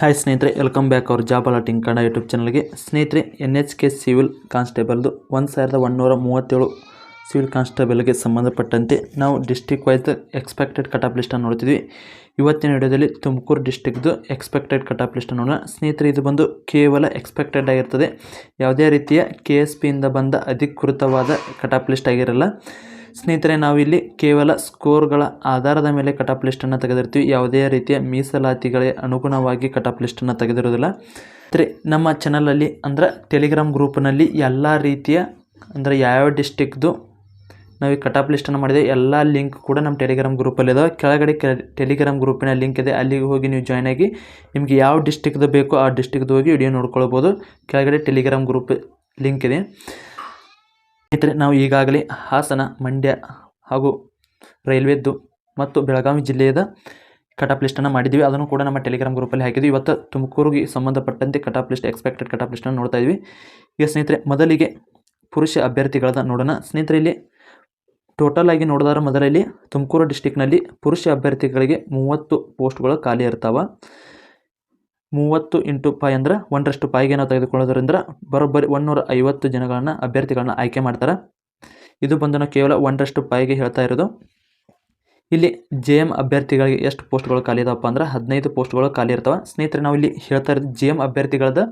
Hi ಸ್ನೇಹಿತರೆ welcome back our job alerting Kannada YouTube ಚಾನಲ್ಗೆ ಸ್ನೇಹಿತರೆ ಎನ್ ಎಚ್ ಕೆ ಸಿವಿಲ್ ಕಾನ್ಸ್ಟೇಬಲ್ದು ಒಂದು ಸಾವಿರದ ಒನ್ನೂರ ಮೂವತ್ತೇಳು ಸಿವಿಲ್ ಕಾನ್ಸ್ಟೇಬಲ್ಗೆ ಸಂಬಂಧಪಟ್ಟಂತೆ ನಾವು ಡಿಸ್ಟಿಕ್ ವೈಸ್ ಎಕ್ಸ್ಪೆಕ್ಟೆಡ್ ಕಟಾಪ್ ಲಿಸ್ಟನ್ನು ನೋಡ್ತಿದ್ವಿ. ಇವತ್ತಿನ ವಿಡಿಯೋದಲ್ಲಿ ತುಮಕೂರು ಡಿಸ್ಟಿಕ್ದು ಎಕ್ಸ್ಪೆಕ್ಟೆಡ್ ಕಟಾಪ್ ಲಿಸ್ಟನ್ನು ನೋಡೋಣ. ಸ್ನೇಹಿತರೆ, ಇದು ಬಂದು ಕೇವಲ ಎಕ್ಸ್ಪೆಕ್ಟೆಡ್ ಆಗಿರ್ತದೆ. ಯಾವುದೇ ರೀತಿಯ ಕೆ ಎಸ್ ಪಿಯಿಂದ ಬಂದ ಅಧಿಕೃತವಾದ ಕಟಾಪ್ ಲಿಸ್ಟ್ ಆಗಿರಲ್ಲ. ಸ್ನೇಹಿತರೆ, ನಾವಿಲ್ಲಿ ಕೇವಲ ಸ್ಕೋರ್ಗಳ ಆಧಾರದ ಮೇಲೆ ಕಟಾಪ್ ಲಿಸ್ಟನ್ನು ತೆಗೆದಿರ್ತೀವಿ. ಯಾವುದೇ ರೀತಿಯ ಮೀಸಲಾತಿಗಳೇ ಅನುಗುಣವಾಗಿ ಕಟಾಪ್ ಲಿಸ್ಟನ್ನು ತೆಗೆದಿರೋದಿಲ್ಲ. ಅಂದರೆ ನಮ್ಮ ಚಾನಲಲ್ಲಿ ಅಂದ್ರೆ ಟೆಲಿಗ್ರಾಮ್ ಗ್ರೂಪ್ನಲ್ಲಿ ಎಲ್ಲ ರೀತಿಯ ಅಂದರೆ ಯಾವ್ಯಾವ ಡಿಸ್ಟಿಕ್ದು ನಾವು ಈ ಕಟಾಪ್ ಲಿಸ್ಟನ್ನು ಮಾಡಿದೆ, ಎಲ್ಲ ಲಿಂಕ್ ಕೂಡ ನಮ್ಮ ಟೆಲಿಗ್ರಾಮ್ ಗ್ರೂಪಲ್ಲಿ ಇದಾವೆ. ಕೆಳಗಡೆ ಕೆ ಟೆಲಿಗ್ರಾಮ್ ಗ್ರೂಪಿನ ಲಿಂಕ್ ಇದೆ, ಅಲ್ಲಿಗೆ ಹೋಗಿ ನೀವು ಜಾಯ್ನ್ ಆಗಿ ನಿಮಗೆ ಯಾವ ಡಿಸ್ಟಿಕ್ದು ಬೇಕೋ ಆ ಡಿಸ್ಟಿಕ್ದು ಹೋಗಿ ವಿಡಿಯೋ ನೋಡ್ಕೊಳ್ಬೋದು. ಕೆಳಗಡೆ ಟೆಲಿಗ್ರಾಮ್ ಗ್ರೂಪ್ ಲಿಂಕ್ ಇದೆ. ಸ್ನೇಹಿತರೆ, ನಾವು ಈಗಾಗಲೇ ಹಾಸನ, ಮಂಡ್ಯ ಹಾಗೂ ರೈಲ್ವೆದ್ದು ಮತ್ತು ಬೆಳಗಾವಿ ಜಿಲ್ಲೆಯದ ಕಟಾಪ್ ಲಿಸ್ಟನ್ನು ಮಾಡಿದ್ದೀವಿ. ಅದನ್ನು ಕೂಡ ನಮ್ಮ ಟೆಲಿಗ್ರಾಮ್ ಗ್ರೂಪಲ್ಲಿ ಹಾಕಿದ್ವಿ ಇವತ್ತು ತುಮಕೂರಿಗೆ ಸಂಬಂಧಪಟ್ಟಂತೆ ಕಟಾಪ್ ಲಿಸ್ಟ್ ಎಕ್ಸ್ಪೆಕ್ಟೆಡ್ ಕಟಾಪ್ ಲಿಸ್ಟನ್ನು ನೋಡ್ತಾ ಇದ್ವಿ ಈಗ ಸ್ನೇಹಿತರೆ, ಮೊದಲಿಗೆ ಪುರುಷ ಅಭ್ಯರ್ಥಿಗಳನ್ನ ನೋಡೋಣ. ಸ್ನೇಹಿತರೆ, ಇಲ್ಲಿ ಟೋಟಲ್ ಆಗಿ ನೋಡಿದಾರ ಮೊದಲಲ್ಲಿ ತುಮಕೂರು ಡಿಸ್ಟಿಕ್ನಲ್ಲಿ ಪುರುಷ ಅಭ್ಯರ್ಥಿಗಳಿಗೆ ಮೂವತ್ತು ಪೋಸ್ಟ್ಗಳು ಖಾಲಿ ಇರ್ತಾವೆ. ಮೂವತ್ತು ಇಂಟು ಪಾಯ್ ಅಂದರೆ ಒಂದರಷ್ಟು ಪಾಯಿಗೆ ನಾವು ತೆಗೆದುಕೊಳ್ಳೋದ್ರಿಂದ ಬರೋಬ್ಬರಿ ಒಂದೂರ ಐವತ್ತು ಜನಗಳನ್ನು ಅಭ್ಯರ್ಥಿಗಳನ್ನ ಆಯ್ಕೆ ಮಾಡ್ತಾರೆ. ಇದು ಬಂದು ನಾವು ಕೇವಲ ಒಂದರಷ್ಟು ಪಾಯಿಗೆ ಹೇಳ್ತಾ ಇರೋದು. ಇಲ್ಲಿ ಜೆ ಎಂ ಅಭ್ಯರ್ಥಿಗಳಿಗೆ ಎಷ್ಟು ಪೋಸ್ಟ್ಗಳು ಖಾಲಿ ಇದಾವಪ್ಪ ಅಂದ್ರೆ ಹದಿನೈದು ಪೋಸ್ಟ್ಗಳು ಖಾಲಿ ಇರ್ತವೆ. ಸ್ನೇಹಿತರೆ, ನಾವು ಇಲ್ಲಿ ಹೇಳ್ತಾ ಇರೋದು ಜೆ ಎಂ ಅಭ್ಯರ್ಥಿಗಳದ್ದು,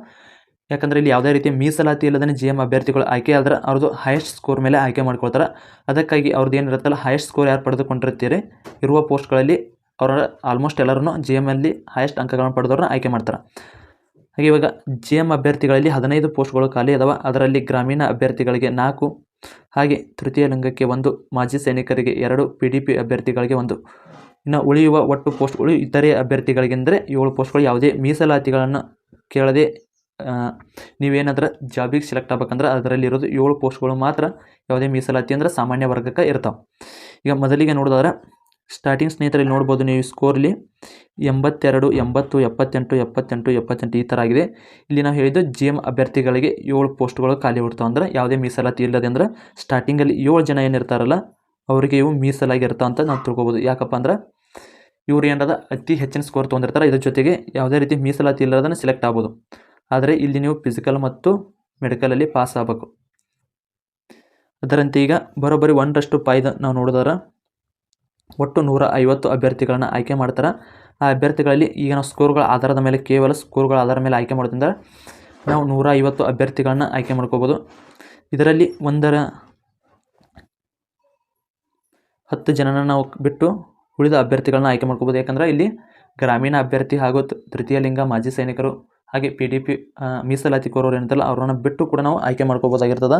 ಯಾಕಂದರೆ ಇಲ್ಲಿ ಯಾವುದೇ ರೀತಿಯ ಮೀಸಲಾತಿ ಇಲ್ಲದೇ ಜಿ ಎಂ ಅಭ್ಯರ್ಥಿಗಳು ಆಯ್ಕೆ ಆದರೆ ಅವ್ರದ್ದು ಹೈಯೆಸ್ಟ್ ಸ್ಕೋರ್ ಮೇಲೆ ಆಯ್ಕೆ ಮಾಡ್ಕೊಳ್ತಾರೆ. ಅದಕ್ಕಾಗಿ ಅವ್ರದ್ದು ಏನಿರುತ್ತಲ್ಲ ಹೈಯೆಸ್ಟ್ ಸ್ಕೋರ್ ಯಾರು ಪಡೆದುಕೊಂಡಿರ್ತೀರಿ? ಇರುವ ಪೋಸ್ಟ್ಗಳಲ್ಲಿ ಅವರ ಆಲ್ಮೋಸ್ಟ್ ಎಲ್ಲರೂ ಜಿ ಎಮ್ಮಲ್ಲಿ ಹೈಯೆಸ್ಟ್ ಅಂಕಗಳನ್ನು ಪಡೆದವ್ರನ್ನ ಆಯ್ಕೆ ಮಾಡ್ತಾರೆ. ಹಾಗೆ ಇವಾಗ ಜಿ ಎಂ ಅಭ್ಯರ್ಥಿಗಳಲ್ಲಿ ಹದಿನೈದು ಪೋಸ್ಟ್ಗಳು ಖಾಲಿ ಅದಾವ. ಅದರಲ್ಲಿ ಗ್ರಾಮೀಣ ಅಭ್ಯರ್ಥಿಗಳಿಗೆ ನಾಲ್ಕು, ಹಾಗೆ ತೃತೀಯ ಲಿಂಗಕ್ಕೆ ಒಂದು, ಮಾಜಿ ಸೈನಿಕರಿಗೆ ಎರಡು ಪಿ ಡಿ ಪಿ ಅಭ್ಯರ್ಥಿಗಳಿಗೆ ಒಂದು. ಇನ್ನು ಉಳಿಯುವ ಒಟ್ಟು ಪೋಸ್ಟ್ಗಳು ಇತರೆ ಅಭ್ಯರ್ಥಿಗಳಿಗೆಂದರೆ ಏಳು ಪೋಸ್ಟ್ಗಳು ಯಾವುದೇ ಮೀಸಲಾತಿಗಳನ್ನು ಕೇಳದೆ ನೀವೇನಾದ್ರೆ ಜಾಬಿಗೆ ಸೆಲೆಕ್ಟ್ ಆಗ್ಬೇಕಂದ್ರೆ ಅದರಲ್ಲಿರೋದು ಏಳು ಪೋಸ್ಟ್ಗಳು ಮಾತ್ರ ಯಾವುದೇ ಮೀಸಲಾತಿ ಅಂದ್ರೆ ಸಾಮಾನ್ಯ ವರ್ಗಕ್ಕೆ ಇರ್ತಾವೆ. ಈಗ ಮೊದಲಿಗೆ ನೋಡಿದ್ರೆ ಸ್ಟಾರ್ಟಿಂಗ್ ಸ್ನೇಹಿತರಲ್ಲಿ ನೋಡ್ಬೋದು ನೀವು ಸ್ಕೋರ್ಲಿ ಎಂಬತ್ತೆರಡು, ಎಂಬತ್ತು, ಎಪ್ಪತ್ತೆಂಟು ಎಪ್ಪತ್ತೆಂಟು ಎಪ್ಪತ್ತೆಂಟು ಈ ಥರ ಆಗಿದೆ. ಇಲ್ಲಿ ನಾವು ಹೇಳಿದ್ದು ಜಿ ಎಂ ಅಭ್ಯರ್ಥಿಗಳಿಗೆ ಏಳು ಪೋಸ್ಟ್ಗಳು ಖಾಲಿ ಬಿಡ್ತಾವೆ ಅಂದ್ರೆ ಯಾವುದೇ ಮೀಸಲಾತಿ ಇಲ್ಲದೆ ಅಂದ್ರೆ ಸ್ಟಾರ್ಟಿಂಗಲ್ಲಿ ಏಳು ಜನ ಏನಿರ್ತಾರಲ್ಲ, ಅವರಿಗೆ ಇವು ಮೀಸಲಾಗಿರ್ತಾವೆ ಅಂತ ನಾವು ತಿಳ್ಕೊಬೋದು. ಯಾಕಪ್ಪ ಅಂದ್ರೆ ಇವ್ರು ಏನಾದ ಅತಿ ಹೆಚ್ಚಿನ ಸ್ಕೋರ್ ತೊಗೊಂಡಿರ್ತಾರೆ, ಇದ್ರ ಜೊತೆಗೆ ಯಾವುದೇ ರೀತಿ ಮೀಸಲಾತಿ ಇಲ್ಲದನ್ನು ಸೆಲೆಕ್ಟ್ ಆಗ್ಬೋದು. ಆದರೆ ಇಲ್ಲಿ ನೀವು ಫಿಸಿಕಲ್ ಮತ್ತು ಮೆಡಿಕಲಲ್ಲಿ ಪಾಸ್ ಆಗಬೇಕು. ಅದರಂತೆ ಈಗ ಬರೋಬ್ಬರಿ ಒಂದರಷ್ಟು ಪಾಯ್ದ ನಾವು ನೋಡಿದ್ರೆ. ಒಟ್ಟು ನೂರ ಐವತ್ತು ಅಭ್ಯರ್ಥಿಗಳನ್ನು ಆಯ್ಕೆ ಮಾಡ್ತಾರೆ. ಆ ಅಭ್ಯರ್ಥಿಗಳಲ್ಲಿ ಈಗ ನಾವು ಸ್ಕೋರ್ಗಳ ಆಧಾರದ ಮೇಲೆ ಕೇವಲ ಸ್ಕೋರ್ಗಳ ಆಧಾರದ ಮೇಲೆ ಆಯ್ಕೆ ಮಾಡೋದ್ರಿಂದ ನಾವು ನೂರ ಐವತ್ತು ಅಭ್ಯರ್ಥಿಗಳನ್ನ ಆಯ್ಕೆ ಮಾಡ್ಕೋಬೋದು. ಇದರಲ್ಲಿ ಒಂದರ ಹತ್ತು ಜನನ ನಾವು ಬಿಟ್ಟು ಉಳಿದ ಅಭ್ಯರ್ಥಿಗಳನ್ನ ಆಯ್ಕೆ ಮಾಡ್ಕೋಬೋದು. ಯಾಕಂದರೆ ಇಲ್ಲಿ ಗ್ರಾಮೀಣ ಅಭ್ಯರ್ಥಿ ಹಾಗೂ ತೃತೀಯ ಲಿಂಗ ಮಾಜಿ ಸೈನಿಕರು ಹಾಗೆ ಪಿ ಡಿ ಪಿ ಮೀಸಲಾತಿ ಕೋರೋರು ಏನಂತಲ್ಲ ಅವ್ರನ್ನ ಬಿಟ್ಟು ಕೂಡ ನಾವು ಆಯ್ಕೆ ಮಾಡ್ಕೋಬೋದಾಗಿರ್ತದೆ.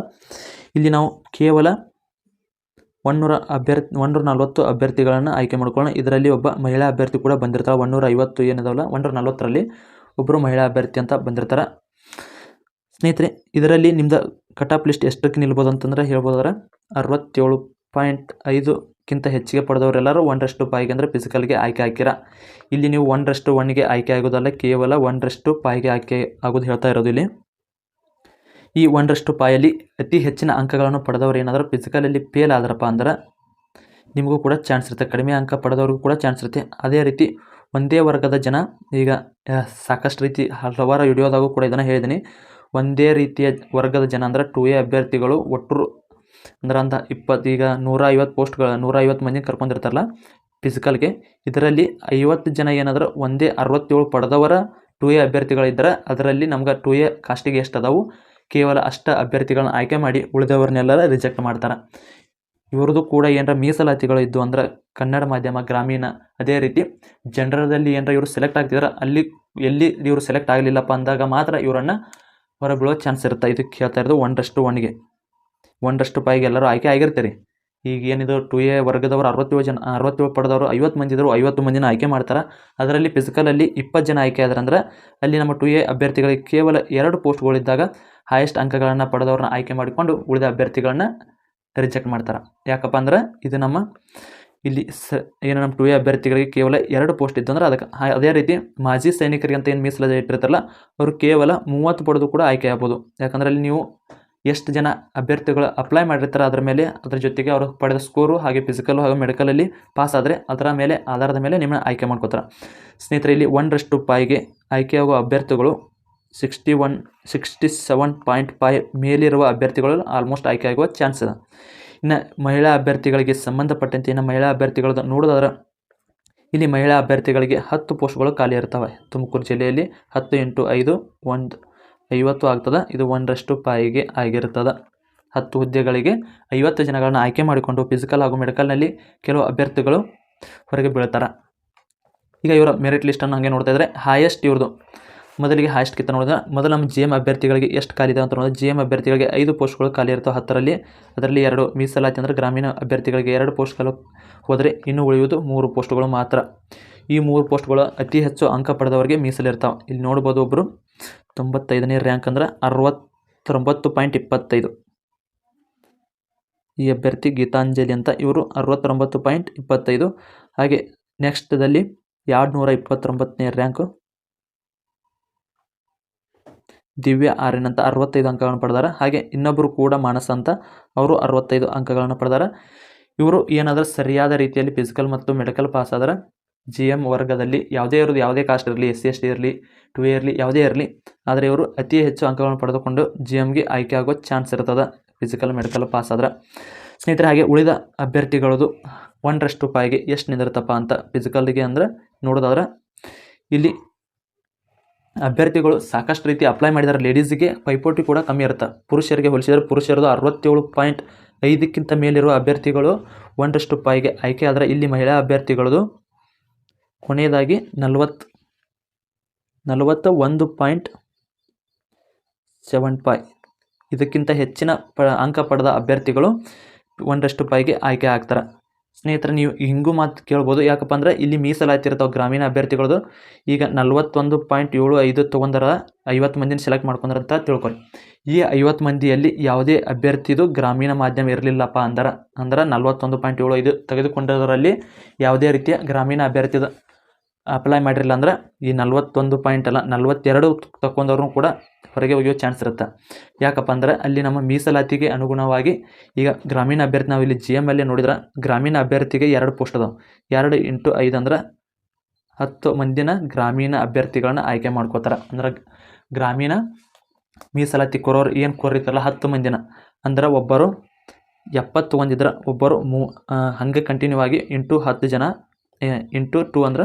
ಇಲ್ಲಿ ನಾವು ಕೇವಲ ಒಂದೂರ ಅಭ್ಯರ್ಥಿ ಒಂದೂರ ನಲ್ವತ್ತು ಅಭ್ಯರ್ಥಿಗಳನ್ನು ಆಯ್ಕೆ ಮಾಡ್ಕೊಳ್ಳೋಣ. ಇದರಲ್ಲಿ ಒಬ್ಬ ಮಹಿಳಾ ಅಭ್ಯರ್ಥಿ ಕೂಡ ಬಂದಿರ್ತಾಳೆ. ಒಂದೂರ ಐವತ್ತು ಏನಿದಾವಲ್ಲ, ಒಂದೂರ ನಲ್ವತ್ತರಲ್ಲಿ ಒಬ್ಬರು ಮಹಿಳಾ ಅಭ್ಯರ್ಥಿ ಅಂತ ಬಂದಿರ್ತಾರೆ. ಸ್ನೇಹಿತರೆ, ಇದರಲ್ಲಿ ನಿಮ್ದು ಕಟಾಪ್ ಲಿಸ್ಟ್ ಎಷ್ಟಕ್ಕೆ ನಿಲ್ಬೋದು ಅಂತಂದ್ರೆ ಹೇಳ್ಬೋದಾದ್ರೆ, ಅರವತ್ತೇಳು ಪಾಯಿಂಟ್ ಐದುಕ್ಕಿಂತ ಹೆಚ್ಚಿಗೆ ಪಡೆದವರೆಲ್ಲರೂ ಒಂದರಷ್ಟು ಪಾಯಿಗೆ ಅಂದರೆ ಫಿಸಿಕಲ್ಗೆ ಆಯ್ಕೆ ಹಾಕಿರ ಇಲ್ಲಿ ನೀವು ಒಂದರಷ್ಟು ಒನ್ಗೆ ಆಯ್ಕೆ ಆಗೋದಲ್ಲ, ಕೇವಲ ಒಂದರಷ್ಟು ಪಾಯಿಗೆ ಆಯ್ಕೆ ಆಗೋದು ಹೇಳ್ತಾ ಇರೋದು ಇಲ್ಲಿ. ಈ ಒಂದರಷ್ಟು ಪಾಯಲ್ಲಿ ಅತಿ ಹೆಚ್ಚಿನ ಅಂಕಗಳನ್ನು ಪಡೆದವರು ಏನಾದರೂ ಫಿಸಿಕಲಲ್ಲಿ ಫೇಲ್ ಆದ್ರಪ್ಪ ಅಂದ್ರೆ ನಿಮಗೂ ಕೂಡ ಚಾನ್ಸ್ ಇರುತ್ತೆ. ಕಡಿಮೆ ಅಂಕ ಪಡೆದವ್ರಿಗೂ ಕೂಡ ಚಾನ್ಸ್ ಇರುತ್ತೆ. ಅದೇ ರೀತಿ ಒಂದೇ ವರ್ಗದ ಜನ, ಈಗ ಸಾಕಷ್ಟು ರೀತಿ ಹಲವಾರು ವಿಡಿಯೋದಾಗೂ ಕೂಡ ಇದನ್ನು ಹೇಳಿದ್ದೀನಿ. ಒಂದೇ ರೀತಿಯ ವರ್ಗದ ಜನ ಅಂದ್ರೆ ಟು ಎ ಅಭ್ಯರ್ಥಿಗಳು ಒಟ್ಟರು ಅಂದ್ರೆ ಅಂತ ಇಪ್ಪತ್ತು ಈಗ ನೂರ ಐವತ್ತು ಪೋಸ್ಟ್ಗಳು ನೂರ ಐವತ್ತು ಮಂದಿ ಕರ್ಕೊಂಡಿರ್ತಾರಲ್ಲ ಫಿಸಿಕಲ್ಗೆ ಇದರಲ್ಲಿ ಐವತ್ತು ಜನ ಏನಾದರೂ ಒಂದೇ ಅರವತ್ತೇಳು ಪಡೆದವರ ಟು ಎ ಅಭ್ಯರ್ಥಿಗಳಿದ್ದರೆ ಅದರಲ್ಲಿ ನಮ್ಗೆ ಟು ಎ ಕಾಸ್ಟಿಗೆ ಎಷ್ಟು ಅದಾವು? ಕೇವಲ ಅಷ್ಟ ಅಭ್ಯರ್ಥಿಗಳನ್ನ ಆಯ್ಕೆ ಮಾಡಿ ಉಳಿದವ್ರನ್ನೆಲ್ಲ ರಿಜೆಕ್ಟ್ ಮಾಡ್ತಾರೆ. ಇವ್ರದ್ದು ಕೂಡ ಏನರ ಮೀಸಲಾತಿಗಳು ಇದ್ದು ಅಂದ್ರೆ ಕನ್ನಡ ಮಾಧ್ಯಮ ಗ್ರಾಮೀಣ, ಅದೇ ರೀತಿ ಜನರದಲ್ಲಿ ಏನರ ಇವರು ಸೆಲೆಕ್ಟ್ ಆಗ್ತಿದ್ರೆ, ಅಲ್ಲಿ, ಎಲ್ಲಿ ಇವರು ಸೆಲೆಕ್ಟ್ ಆಗಲಿಲ್ಲಪ್ಪ ಅಂದಾಗ ಮಾತ್ರ ಇವರನ್ನು ಹೊರಬೀಳೋ ಚಾನ್ಸ್ ಇರುತ್ತೆ. ಇದಕ್ಕೆ ಹೇಳ್ತಾ ಇರೋದು ಒಂದಷ್ಟು ಒನ್ಗೆ ಒಂದಷ್ಟು ಪಾಯಿಗೆ ಎಲ್ಲರೂ ಆಯ್ಕೆ ಆಗಿರ್ತೀರಿ. ಈಗ ಏನಿದು ಟು ಎ ವರ್ಗದವರು ಅರವತ್ತೇಳು ಜನ, ಅರವತ್ತೇಳು ಪಡೆದವರು ಐವತ್ತು ಮಂದಿ ಇದ್ದರು ಐವತ್ತು ಮಂದಿನ ಆಯ್ಕೆ ಮಾಡ್ತಾರೆ. ಅದರಲ್ಲಿ ಫಿಸಿಕಲಲ್ಲಿ ಇಪ್ಪತ್ತು ಜನ ಆಯ್ಕೆ ಆದ್ರಂದ್ರೆ ಅಲ್ಲಿ ನಮ್ಮ ಟು ಎ ಅಭ್ಯರ್ಥಿಗಳಿಗೆ ಕೇವಲ ಎರಡು ಪೋಸ್ಟ್ಗಳಿದ್ದಾಗ ಹೈಯೆಸ್ಟ್ ಅಂಕಗಳನ್ನು ಪಡೆದವ್ರನ್ನ ಆಯ್ಕೆ ಮಾಡಿಕೊಂಡು ಉಳಿದ ಅಭ್ಯರ್ಥಿಗಳನ್ನ ರಿಜೆಕ್ಟ್ ಮಾಡ್ತಾರೆ. ಯಾಕಪ್ಪ ಅಂದ್ರೆ ಇದು ನಮ್ಮ ಇಲ್ಲಿ ಸ, ಏನು ನಮ್ಮ ಟು ಎ ಅಭ್ಯರ್ಥಿಗಳಿಗೆ ಕೇವಲ ಎರಡು ಪೋಸ್ಟ್ ಇತ್ತು ಅಂದ್ರೆ ಅದಕ್ಕೆ ಅದೇ ರೀತಿ ಮಾಜಿ ಸೈನಿಕರಿಗೆ ಅಂತ ಏನು ಮೀಸಲಾತಿ ಇಟ್ಟಿರ್ತಾರಲ್ಲ, ಅವರು ಕೇವಲ ಮೂವತ್ತು ಪಡೆದು ಕೂಡ ಆಯ್ಕೆ ಆಗ್ಬೋದು. ಯಾಕಂದ್ರೆ ಅಲ್ಲಿ ನೀವು ಎಷ್ಟು ಜನ ಅಭ್ಯರ್ಥಿಗಳು ಅಪ್ಲೈ ಮಾಡಿರ್ತಾರೆ ಅದರ ಮೇಲೆ ಅದರ ಜೊತೆಗೆ ಅವರು ಪಡೆದ ಸ್ಕೋರು ಹಾಗೆ ಫಿಸಿಕಲ್ಲು ಹಾಗೂ ಮೆಡಿಕಲಲ್ಲಿ ಪಾಸ್ ಆದರೆ ಅದರ ಮೇಲೆ ಆಧಾರದ ಮೇಲೆ ನಿಮ್ಮನ್ನ ಆಯ್ಕೆ ಮಾಡ್ಕೋತಾರೆ. ಸ್ನೇಹಿತರೆ, ಇಲ್ಲಿ ಒಂದರಷ್ಟು ಪಾಯಿಗೆ ಆಯ್ಕೆಯಾಗುವ ಅಭ್ಯರ್ಥಿಗಳು sixty one sixty seven point five ಮೇಲಿರುವ ಅಭ್ಯರ್ಥಿಗಳು ಆಲ್ಮೋಸ್ಟ್ ಆಯ್ಕೆಯಾಗುವ ಚಾನ್ಸ್ ಇದೆ. ಇನ್ನು ಮಹಿಳಾ ಅಭ್ಯರ್ಥಿಗಳಿಗೆ ಸಂಬಂಧಪಟ್ಟಂತೆ ಇನ್ನು ಮಹಿಳಾ ಅಭ್ಯರ್ಥಿಗಳದ್ದು ನೋಡೋದಾದ್ರೆ, ಇಲ್ಲಿ ಮಹಿಳಾ ಅಭ್ಯರ್ಥಿಗಳಿಗೆ ಹತ್ತು ಪೋಸ್ಟ್ಗಳು ಖಾಲಿ ಇರ್ತವೆ. ತುಮಕೂರು ಜಿಲ್ಲೆಯಲ್ಲಿ ಹತ್ತು ಇಂಟು ಐದು, ಒಂದು ಐವತ್ತು ಆಗ್ತದೆ. ಇದು ಒಂದರಷ್ಟು ಪಾಯಿಗೆ ಆಗಿರ್ತದೆ. ಹತ್ತು ಹುದ್ದೆಗಳಿಗೆ ಐವತ್ತು ಜನಗಳನ್ನು ಆಯ್ಕೆ ಮಾಡಿಕೊಂಡು ಫಿಸಿಕಲ್ ಹಾಗೂ ಮೆಡಿಕಲ್ನಲ್ಲಿ ಕೆಲವು ಅಭ್ಯರ್ಥಿಗಳು ಹೊರಗೆ ಬೀಳ್ತಾರೆ. ಈಗ ಇವರ ಮೆರಿಟ್ ಲಿಸ್ಟನ್ನು ಹಾಗೆ ನೋಡ್ತಾ ಇದ್ದರೆ ಹಾಯೆಸ್ಟ್ ಇವ್ರದು. ಮೊದಲಿಗೆ ಹಾಯೆಸ್ಟ್ ಕಿತ್ತ ನೋಡಿದ್ರೆ ಮೊದಲು ನಮ್ಮ ಜಿ ಎಂ ಅಭ್ಯರ್ಥಿಗಳಿಗೆ ಎಷ್ಟು ಖಾಲಿ ಇದೆ ಅಂತ ನೋಡಿದ್ರೆ ಜಿ ಎಂ ಅಭ್ಯರ್ಥಿಗಳಿಗೆ ಐದು ಪೋಸ್ಟ್ಗಳು ಖಾಲಿ ಇರ್ತವೆ ಹತ್ತರಲ್ಲಿ. ಅದರಲ್ಲಿ ಎರಡು ಮೀಸಲಾತಿ ಅಂದರೆ ಗ್ರಾಮೀಣ ಅಭ್ಯರ್ಥಿಗಳಿಗೆ ಎರಡು ಪೋಸ್ಟ್ಗಳು ಹೋದರೆ ಇನ್ನು ಉಳಿಯುವುದು ಮೂರು ಪೋಸ್ಟ್ಗಳು ಮಾತ್ರ. ಈ ಮೂರು ಪೋಸ್ಟ್ಗಳು ಅತಿ ಹೆಚ್ಚು ಅಂಕ ಪಡೆದವರಿಗೆ ಮೀಸಲಿರ್ತಾವೆ. ಇಲ್ಲಿ ನೋಡ್ಬೋದು ಒಬ್ಬರು ತೊಂಬತ್ತೈದನೇ ರ್ಯಾಂಕ್ ಅಂದ್ರೆ ಅರವತ್ತೊಂಬತ್ತು ಪಾಯಿಂಟ್ ಇಪ್ಪತ್ತೈದು. ಈ ಅಭ್ಯರ್ಥಿ ಗೀತಾಂಜಲಿ ಅಂತ ಇವರು ಅರವತ್ತೊಂಬತ್ತು ಪಾಯಿಂಟ್ ಇಪ್ಪತ್ತೈದು. ಹಾಗೆ ನೆಕ್ಸ್ಟ್ದಲ್ಲಿ ಎರಡು ನೂರ ಇಪ್ಪತ್ತೊಂಬತ್ತನೇ ರ್ಯಾಂಕು ದಿವ್ಯ ಆರ್ಯನ್ ಅಂತ ಅರವತ್ತೈದು ಅಂಕಗಳನ್ನು ಪಡೆದಾರೆ. ಹಾಗೆ ಇನ್ನೊಬ್ಬರು ಕೂಡ ಮಾನಸ ಅಂತ ಅವರು ಅರವತ್ತೈದು ಅಂಕಗಳನ್ನು ಪಡೆದಾರೆ. ಇವರು ಏನಾದರೂ ಸರಿಯಾದ ರೀತಿಯಲ್ಲಿ ಫಿಸಿಕಲ್ ಮತ್ತು ಮೆಡಿಕಲ್ ಪಾಸ್ ಆದ್ರೆ ಜಿ ಎಂ ವರ್ಗದಲ್ಲಿ ಯಾವುದೇ ಇರೋದು ಯಾವುದೇ ಕಾಸ್ಟ್ ಇರಲಿ ಎಸ್ ಸಿ ಎಸ್ ಟಿ ಇರಲಿ ಟು ಎ ಇರಲಿ, ಯಾವುದೇ ಇರಲಿ, ಆದರೆ ಇವರು ಅತಿ ಹೆಚ್ಚು ಅಂಕಗಳನ್ನು ಪಡೆದುಕೊಂಡು ಜಿ ಎಮ್ಗೆ ಆಯ್ಕೆ ಆಗೋ ಚಾನ್ಸ್ ಇರ್ತದೆ ಫಿಸಿಕಲ್ ಮೆಡಿಕಲ್ ಪಾಸ್ ಆದ್ರೆ. ಸ್ನೇಹಿತರೆ, ಹಾಗೆ ಉಳಿದ ಅಭ್ಯರ್ಥಿಗಳದು ಒಂದರಷ್ಟು ಪಾಯಿಗೆ ಎಷ್ಟು ನಿಂದಿರ್ತಪ್ಪ ಅಂತ ಫಿಸಿಕಲ್ಗೆ ಅಂದ್ರೆ ನೋಡೋದಾದ್ರೆ, ಇಲ್ಲಿ ಅಭ್ಯರ್ಥಿಗಳು ಸಾಕಷ್ಟು ರೀತಿ ಅಪ್ಲೈ ಮಾಡಿದ್ದಾರೆ ಲೇಡೀಸ್ಗೆ ಪೈಪೋಟಿ ಕೂಡ ಕಮ್ಮಿ ಇರುತ್ತೆ. ಪುರುಷರಿಗೆ ಹೋಲಿಸಿದರೆ ಪುರುಷರದು ಅರವತ್ತೇಳು ಪಾಯಿಂಟ್ ಐದಕ್ಕಿಂತ ಮೇಲಿರುವ ಅಭ್ಯರ್ಥಿಗಳು ಒಂದರಷ್ಟು ರೂಪಾಯಿಗೆ ಆಯ್ಕೆ ಆದರೆ ಇಲ್ಲಿ ಮಹಿಳಾ ಅಭ್ಯರ್ಥಿಗಳದು ಕೊನೆಯದಾಗಿ ನಲವತ್ತು, ನಲವತ್ತ ಒಂದು ಪಾಯಿಂಟ್ ಸೆವೆನ್ ಪಾಯ್ ಇದಕ್ಕಿಂತ ಹೆಚ್ಚಿನ ಪ, ಅಂಕ ಪಡೆದ ಅಭ್ಯರ್ಥಿಗಳು ಒಂದರಷ್ಟು ಪಾಯಿಗೆ ಆಯ್ಕೆ ಆಗ್ತಾರೆ. ಸ್ನೇಹಿತರೆ, ನೀವು ಹಿಂಗೂ ಮಾತು ಕೇಳ್ಬೋದು. ಯಾಕಪ್ಪ ಅಂದರೆ ಇಲ್ಲಿ ಮೀಸಲಾತಿ ಇರ್ತಾವೆ ಗ್ರಾಮೀಣ ಅಭ್ಯರ್ಥಿಗಳದು. ಈಗ ನಲ್ವತ್ತೊಂದು ಪಾಯಿಂಟ್ ಏಳು ಐದು ತೊಗೊಂಡರ ಐವತ್ತು ಮಂದಿನ ಸೆಲೆಕ್ಟ್ ಮಾಡ್ಕೊಂಡ್ರ ಅಂತ ತಿಳ್ಕೊರಿ ಈ ಐವತ್ತು ಮಂದಿಯಲ್ಲಿ ಯಾವುದೇ ಅಭ್ಯರ್ಥಿದು ಗ್ರಾಮೀಣ ಮಾಧ್ಯಮ ಇರಲಿಲ್ಲಪ್ಪ ಅಂದ್ರೆ. ಅಂದ್ರೆ ನಲ್ವತ್ತೊಂದು ಪಾಯಿಂಟ್ ಏಳು ಐದು ತೆಗೆದುಕೊಂಡದರಲ್ಲಿ ಯಾವುದೇ ರೀತಿಯ ಗ್ರಾಮೀಣ ಅಭ್ಯರ್ಥಿದ ಅಪ್ಲೈ ಮಾಡಿರಲಿಲ್ಲ ಅಂದ್ರೆ ಈ ನಲ್ವತ್ತೊಂದು ಪಾಯಿಂಟ್ ಅಲ್ಲ, ನಲ್ವತ್ತೆರಡು ತಗೊಂಡವ್ರು ಕೂಡ ಹೊರಗೆ ಹೋಗಿಯೋ ಚಾನ್ಸ್ ಇರುತ್ತೆ. ಯಾಕಪ್ಪ ಅಂದರೆ ಅಲ್ಲಿ ನಮ್ಮ ಮೀಸಲಾತಿಗೆ ಅನುಗುಣವಾಗಿ ಈಗ ಗ್ರಾಮೀಣ ಅಭ್ಯರ್ಥಿ ನಾವು ಇಲ್ಲಿ ಜಿ ಎಂ ಅಲ್ಲಿ ನೋಡಿದ್ರೆ ಗ್ರಾಮೀಣ ಅಭ್ಯರ್ಥಿಗೆ ಎರಡು ಪೋಸ್ಟ್ ಅದಾವೆ. ಎರಡು ಇಂಟು ಐದು ಅಂದ್ರೆ ಹತ್ತು ಮಂದಿನ ಗ್ರಾಮೀಣ ಅಭ್ಯರ್ಥಿಗಳನ್ನ ಆಯ್ಕೆ ಮಾಡ್ಕೋತಾರೆ. ಅಂದ್ರೆ ಗ್ರಾಮೀಣ ಮೀಸಲಾತಿ ಕೊರೋರು ಏನು ಕೋರಿತಲ್ಲ ಹತ್ತು ಮಂದಿನ, ಅಂದ್ರೆ ಒಬ್ಬರು ಎಪ್ಪತ್ತು ಒಂದಿದ್ರೆ ಒಬ್ಬರು ಮೂ ಹಂಗೆ ಕಂಟಿನ್ಯೂ ಆಗಿ ಇಂಟು ಹತ್ತು ಜನ ಇಂಟು ಟು ಅಂದ್ರೆ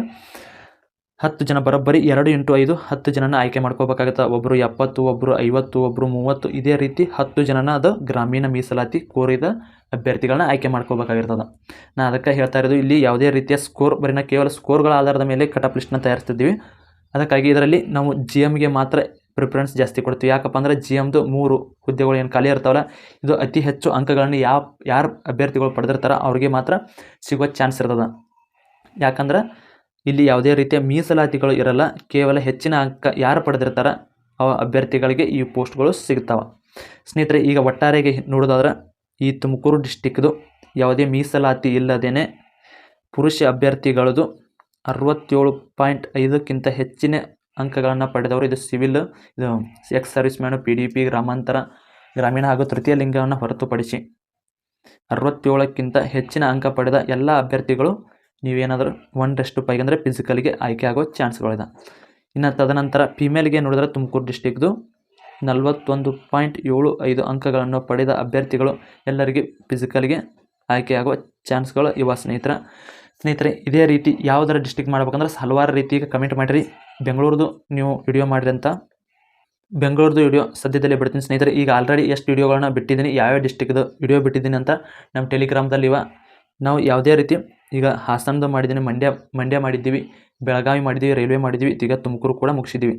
ಹತ್ತು ಜನ ಬರೋಬ್ಬರಿ, ಎರಡು ಇಂಟು ಐದು, ಹತ್ತು ಜನನ ಆಯ್ಕೆ ಮಾಡ್ಕೋಬೇಕಾಗತ್ತೆ? ಒಬ್ಬರು ಎಪ್ಪತ್ತು ಒಬ್ಬರು ಐವತ್ತು ಒಬ್ಬರು ಮೂವತ್ತು, ಇದೇ ರೀತಿ ಹತ್ತು ಜನನ ಅದು ಗ್ರಾಮೀಣ ಮೀಸಲಾತಿ ಕೋರಿದ ಅಭ್ಯರ್ಥಿಗಳನ್ನ ಆಯ್ಕೆ ಮಾಡ್ಕೋಬೇಕಾಗಿರ್ತದೆ. ನಾ ಅದಕ್ಕೆ ಹೇಳ್ತಾ ಇರೋದು, ಇಲ್ಲಿ ಯಾವುದೇ ರೀತಿಯ ಸ್ಕೋರ್, ಬರೀನ ಕೇವಲ ಸ್ಕೋರ್ಗಳ ಆಧಾರದ ಮೇಲೆ ಕಟಪ್ ಲಿಸ್ಟ್ನ ತಯಾರಿಸ್ತಿದ್ದೀವಿ. ಅದಕ್ಕಾಗಿ ಇದರಲ್ಲಿ ನಾವು ಜಿ ಎಮ್ಗೆ ಮಾತ್ರ ಪ್ರಿಫರೆನ್ಸ್ ಜಾಸ್ತಿ ಕೊಡ್ತೀವಿ. ಯಾಕಪ್ಪ ಅಂದರೆ ಜಿ ಎಮ್ದು ಮೂರು ಹುದ್ದೆಗಳು ಏನು ಖಾಲಿ ಇರ್ತಾವಲ್ಲ, ಇದು ಅತಿ ಹೆಚ್ಚು ಅಂಕಗಳನ್ನು ಯಾವ ಯಾರು ಅಭ್ಯರ್ಥಿಗಳು ಪಡೆದಿರ್ತಾರೋ ಅವ್ರಿಗೆ ಮಾತ್ರ ಸಿಗೋ ಚಾನ್ಸ್ ಇರ್ತದೆ. ಯಾಕಂದ್ರೆ ಇಲ್ಲಿ ಯಾವುದೇ ರೀತಿಯ ಮೀಸಲಾತಿಗಳು ಇರಲ್ಲ. ಕೇವಲ ಹೆಚ್ಚಿನ ಅಂಕ ಯಾರು ಪಡೆದಿರ್ತಾರ? ಅವ ಅಭ್ಯರ್ಥಿಗಳಿಗೆ ಈ ಪೋಸ್ಟ್ಗಳು ಸಿಗ್ತಾವೆ. ಸ್ನೇಹಿತರೆ, ಈಗ ಒಟ್ಟಾರೆಗೆ ನೋಡೋದಾದ್ರೆ ಈ ತುಮಕೂರು ಡಿಸ್ಟಿಕ್ದು ಯಾವುದೇ ಮೀಸಲಾತಿ ಇಲ್ಲದೇ ಪುರುಷ ಅಭ್ಯರ್ಥಿಗಳದು ಅರವತ್ತೇಳು ಪಾಯಿಂಟ್ ಐದಕ್ಕಿಂತ ಹೆಚ್ಚಿನ ಅಂಕಗಳನ್ನು ಪಡೆದವರು ಇದು ಸಿವಿಲ್, ಇದು ex service man P D P, ಗ್ರಾಮಾಂತರ, ಗ್ರಾಮೀಣ ಹಾಗೂ ತೃತೀಯ ಲಿಂಗವನ್ನು ಹೊರತುಪಡಿಸಿ. ಅರವತ್ತೇಳಕ್ಕಿಂತ ಹೆಚ್ಚಿನ ಅಂಕ ಪಡೆದ ಎಲ್ಲ ಅಭ್ಯರ್ಥಿಗಳು ನೀವೇನಾದರೂ ಒಂದಷ್ಟು ಪೈಗೆ ಅಂದರೆ ಫಿಸಿಕಲ್ಗೆ ಆಯ್ಕೆ ಆಗೋ ಚಾನ್ಸ್ಗಳಿದೆ. ಇನ್ನು ತದನಂತರ ಫಿಮೇಲ್ಗೆ ನೋಡಿದ್ರೆ ತುಮಕೂರು ಡಿಸ್ಟಿಕ್ದು ನಲವತ್ತೊಂದು ಪಾಯಿಂಟ್ ಏಳು ಐದು ಅಂಕಗಳನ್ನು ಪಡೆದ ಅಭ್ಯರ್ಥಿಗಳು ಎಲ್ಲರಿಗೆ ಫಿಸಿಕಲ್ಗೆ ಆಯ್ಕೆಯಾಗುವ ಚಾನ್ಸ್ಗಳು ಇವ ಸ್ನೇಹಿತರ. ಸ್ನೇಹಿತರೆ, ಇದೇ ರೀತಿ ಯಾವುದರ ಡಿಸ್ಟಿಕ್ ಮಾಡ್ಬೇಕಂದ್ರೆ ಹಲವಾರು ರೀತಿಗೆ ಕಮೆಂಟ್ ಮಾಡಿರಿ. ಬೆಂಗಳೂರದು ನೀವು ವಿಡಿಯೋ ಮಾಡಿರಿ ಅಂತ. ಬೆಂಗಳೂರದು ವಿಡಿಯೋ ಸದ್ಯದಲ್ಲೇ ಬಿಡ್ತೀನಿ ಸ್ನೇಹಿತರೆ. ಈಗ ಆಲ್ರೆಡಿ ಎಷ್ಟು ವಿಡಿಯೋಗಳನ್ನ ಬಿಟ್ಟಿದ್ದೀನಿ, ಯಾವ್ಯಾವ ಡಿಸ್ಟಿಕ್ದು ವಿಡಿಯೋ ಬಿಟ್ಟಿದ್ದೀನಿ ಅಂತ ನಮ್ಮ ಟೆಲಿಗ್ರಾಮ್ದಲ್ಲಿ ಇವ ನಾವು ಯಾವುದೇ ರೀತಿ ಈಗ ಹಾಸನದ ಮಾಡಿದ್ದೀನಿ, ಮಂಡ್ಯ ಮಂಡ್ಯ ಮಾಡಿದ್ದೀವಿ, ಬೆಳಗಾವಿ ಮಾಡಿದ್ದೀವಿ, ರೈಲ್ವೆ ಮಾಡಿದ್ದೀವಿ ಈಗ ತುಮಕೂರು ಕೂಡ ಮುಗಿಸಿದ್ದೀವಿ.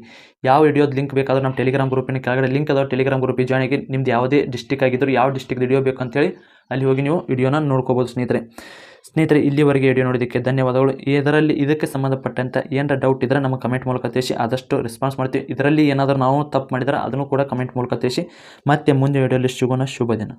ಯಾವ ವಿಡಿಯೋದ ಲಿಂಕ್ ಬೇಕಾದರೂ ನಮ್ಮ ಟೆಲಿಗ್ರಾಮ್ ಗ್ರೂಪಿನ ಕೆಳಗಡೆ ಲಿಂಕ್ ಅದಾವೆ ಟೆಲಿಗ್ರಾಮ್ ಗ್ರೂಪಿಗೆ ಜಾಯ್ನ್ ಆಗಿ ನಿಮ್ದು ಯಾವುದೇ ಡಿಸ್ಟಿಕ್ ಆಗಿದ್ದರೂ ಯಾವ ಡಿಸ್ಟಿಕ್ ವಿಡಿಯೋ ಬೇಕು ಅಂತೇಳಿ ಅಲ್ಲಿ ಹೋಗಿ ನೀವು ವಿಡಿಯೋನ ನೋಡ್ಕೋಬೋದು ಸ್ನೇಹಿತರೆ. ಸ್ನೇಹಿತರೆ, ಇಲ್ಲಿವರೆಗೆ ವಿಡಿಯೋ ನೋಡೋದಕ್ಕೆ ಧನ್ಯವಾದಗಳು. ಇದರಲ್ಲಿ ಇದಕ್ಕೆ ಸಂಬಂಧಪಟ್ಟಂಥ ಏನಾರ ಡೌಟ್ ಇದ್ದರೆ ನಮ್ಮ ಕಮೆಂಟ್ ಮೂಲಕ ತಿಳಿಸಿ, ಆದಷ್ಟು ರೆಸ್ಪಾನ್ಸ್ ಮಾಡ್ತೀವಿ. ಇದರಲ್ಲಿ ಏನಾದರೂ ನಾವು ತಪ್ಪು ಮಾಡಿದರೆ ಅದನ್ನು ಕೂಡ ಕಮೆಂಟ್ ಮೂಲಕ ತಿಳಿಸಿ. ಮತ್ತೆ ಮುಂದೆ ವಿಡಿಯೋಲಿ ಶುಭನ ಶುಭ ದಿನ.